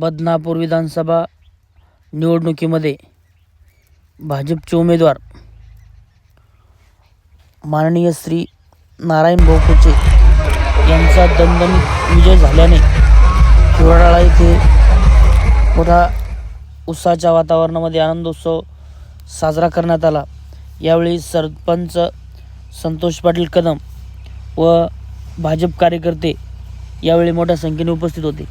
बदनापूर विधानसभा निवडणुकीमध्ये भाजपचे उमेदवार माननीय श्री नारायण भाऊ यांचा दणदणीत विजय झाल्याने हिवराळा येथे मोठा उत्साहाच्या वातावरणामध्ये आनंदोत्सव साजरा करण्यात आला. यावेळी सरपंच संतोष पाटील कदम व भाजप कार्यकर्ते यावेळी मोठ्या संख्येने उपस्थित होते.